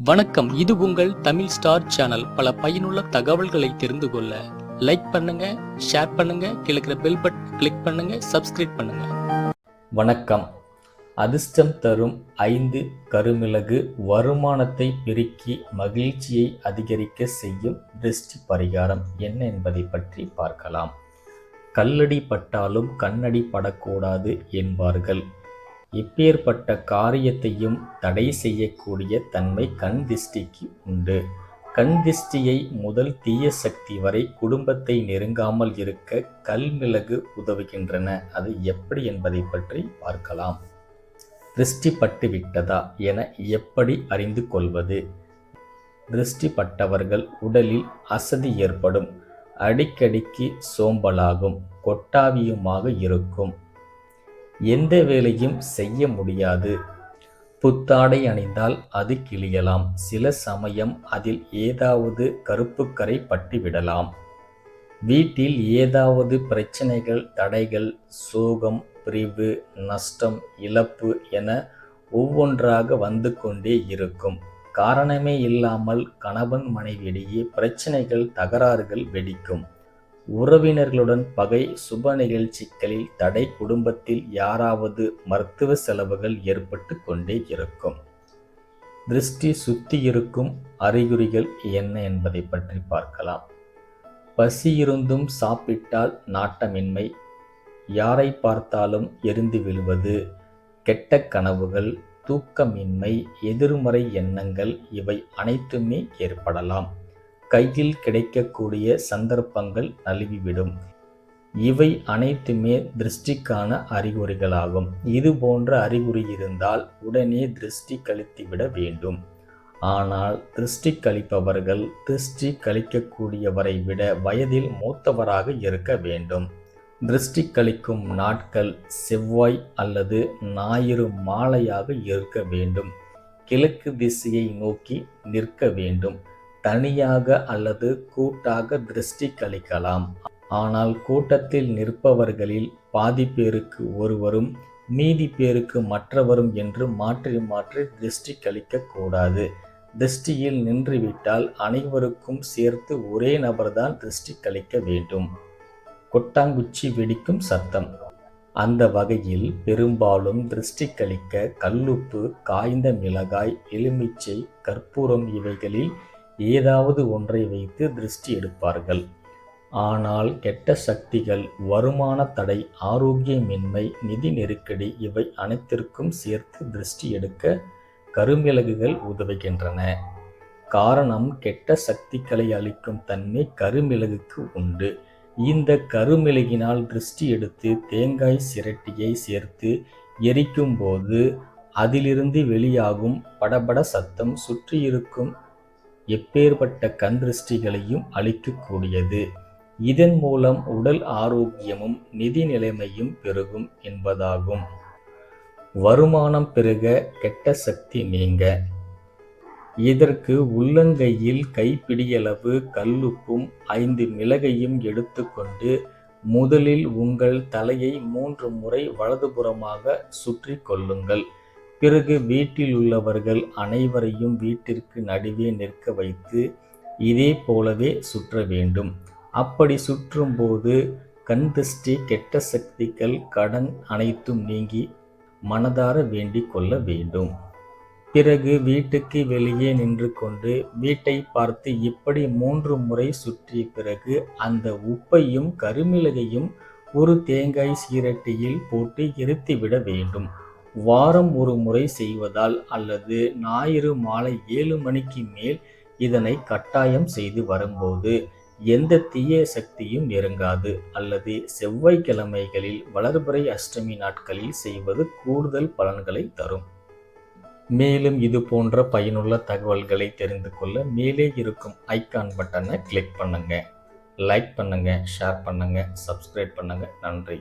வணக்கம். இது உங்கள் தமிழ் ஸ்டார் சேனல். பல பயனுள்ள தகவல்களை தெரிந்து கொள்ள லைக் பண்ணுங்க ஷேர் பண்ணுங்க கிழக்கிற பெல் பட்டன் கிளிக் பண்ணுங்க சப்ஸ்கிரைப் பண்ணுங்க. வணக்கம். அதிர்ஷ்டம் தரும் ஐந்து கருமிளகு வருமானத்தை பெருக்கி மகிழ்ச்சியை அதிகரிக்க செய்யும் திருஷ்டி பரிகாரம். என்ன என்பதை பற்றி பார்க்கலாம். கல்லடி பட்டாலும் கண்ணடி படக்கூடாது என்பார்கள். இப்பேற்பட்ட காரியத்தையும் தடை செய்யக்கூடிய தன்மை கண் திஷ்டிக்கு உண்டு. கண் திஷ்டியை முதல் தீய சக்தி வரை குடும்பத்தை நெருங்காமல் இருக்க கல்மிளகு உதவுகின்றன. அது எப்படி என்பதை பற்றி பார்க்கலாம். திருஷ்டி பட்டு விட்டதா என எப்படி அறிந்து கொள்வது? திருஷ்டி பட்டவர்கள் உடலில் அசதி ஏற்படும். அடிக்கடிக்கு சோம்பலாகும். கொட்டாவியுமாக இருக்கும். எந்த வேலையும் செய்ய முடியாது. புத்தாடை அணிந்தால் அது கிழியலாம் சில சமயம் அதில் ஏதாவது கருப்புக்கரை பட்டுவிடலாம். வீட்டில் ஏதாவது பிரச்சனைகள் தடைகள் சோகம் பிரிவு நஷ்டம் இழப்பு என ஒவ்வொன்றாக வந்து கொண்டே இருக்கும். காரணமே இல்லாமல் கணவன் மனைவியிடையே பிரச்சனைகள் தகராறுகள் வெடிக்கும். உறவினர்களுடன் பகை சுப நிகழ்ச்சிகளில் தடை குடும்பத்தில் யாராவது மருத்துவ செலவுகள் ஏற்பட்டு கொண்டே இருக்கும். திருஷ்டி சுத்தி இருக்கும் அறிகுறிகள் என்ன என்பதை பற்றி பார்க்கலாம். பசி இருந்தும் சாப்பிட்டால் நாட்டமின்மை. யாரை பார்த்தாலும் எரிந்து விழுவது. கெட்ட கனவுகள் தூக்கமின்மை எதிர்மறை எண்ணங்கள் இவை அனைத்துமே ஏற்படலாம். கையில் கிடைக்கக்கூடிய சந்தர்ப்பங்கள் நழுவிவிடும். இவை அனைத்துமே திருஷ்டிக்கான அறிகுறிகளாகும். இது போன்ற அறிகுறி இருந்தால் உடனே திருஷ்டி கழித்துவிட வேண்டும். ஆனால் திருஷ்டி கழிப்பவர்கள் திருஷ்டி கழிக்கக்கூடியவரை விட வயதில் மூத்தவராக இருக்க வேண்டும். திருஷ்டி கழிக்கும் நாட்கள் செவ்வாய் அல்லது ஞாயிறு மாலையாக இருக்க வேண்டும். கிழக்கு திசையை நோக்கி நிற்க வேண்டும். தனியாக அல்லது கூட்டாக திருஷ்டி கழிக்கலாம். ஆனால் கூட்டத்தில் நிற்பவர்களில் பாதி பேருக்கு ஒருவரும் மீதி பேருக்கு மற்றவரும் என்று மாற்றி மாற்றி திருஷ்டி கழிக்கக்கூடாது திருஷ்டியில் நின்றுவிட்டால் அனைவருக்கும் சேர்த்து ஒரே நபர்தான் திருஷ்டி கழிக்க வேண்டும். கொட்டாங்குச்சி வெடிக்கும் சத்தம். அந்த வகையில் பெரும்பாலும் திருஷ்டி கழிக்க கல்லுப்பு காய்ந்த மிளகாய் எலுமிச்சை கற்பூரம் இவைகளில் ஏதாவது ஒன்றை வைத்து திருஷ்டி எடுப்பார்கள். ஆனால் கெட்ட சக்திகள் வருமான தடை ஆரோக்கியமின்மை நிதி நெருக்கடி இவை அனைத்திற்கும் சேர்த்து திருஷ்டி எடுக்க கருமிளகுகள் உதவுகின்றன. காரணம் கெட்ட சக்திகளை அளிக்கும் தன்மை கருமிளகுக்கு உண்டு. இந்த கருமிளகினால் திருஷ்டி எடுத்து தேங்காய் சிரட்டியை சேர்த்து எரிக்கும்போது அதிலிருந்து வெளியாகும் படபட சத்தம் சுற்றியிருக்கும் எப்பேற்பட்ட கண் திருஷ்டிகளையும் அளிக்கக்கூடியது. இதன் மூலம் உடல் ஆரோக்கியமும் நிதி நிலைமையும் பெருகும் என்பதாகும். வருமானம் பெருக கெட்ட சக்தி நீங்க. இதற்கு உள்ளங்கையில் கைப்பிடியளவு கல்லுப்பும் ஐந்து மிளகையும் எடுத்துக்கொண்டு முதலில் உங்கள் தலையை மூன்று முறை வலதுபுறமாக சுற்றி கொள்ளுங்கள். பிறகு வீட்டில் உள்ளவர்கள் அனைவரையும் வீட்டிற்கு நடுவே நிற்க வைத்து இதே போலவே சுற்ற வேண்டும். அப்படி சுற்றும்போது கண் திருஷ்டி கெட்ட சக்திகள் கடன் அனைத்தும் நீங்கி மனதார வேண்டிக் கொள்ள வேண்டும். பிறகு வீட்டுக்கு வெளியே நின்று கொண்டு வீட்டை பார்த்து இப்படி மூன்று முறை சுற்றிய பிறகு அந்த உப்பையும் கருமிளகையும் ஒரு தேங்காய் சீரட்டியில் போட்டு இருத்திவிட வேண்டும். வாரம் ஒரு முறை செய்வதால் அல்லது ஞாயிறு மாலை ஏழு மணிக்கு மேல் இதனை கட்டாயம் செய்து வரும்போது எந்த தீய சக்தியும் நெருங்காது. அல்லது செவ்வாய்க்கிழமைகளில் வளர்பிறை அஷ்டமி நாட்களில் செய்வது கூடுதல் பலன்களை தரும். மேலும் இது போன்ற பயனுள்ள தகவல்களை தெரிந்து கொள்ள மேலே இருக்கும் ஐக்கான் பட்டனை கிளிக் பண்ணுங்க. லைக் பண்ணுங்க ஷேர் பண்ணுங்க சப்ஸ்கிரைப் பண்ணுங்க. நன்றி.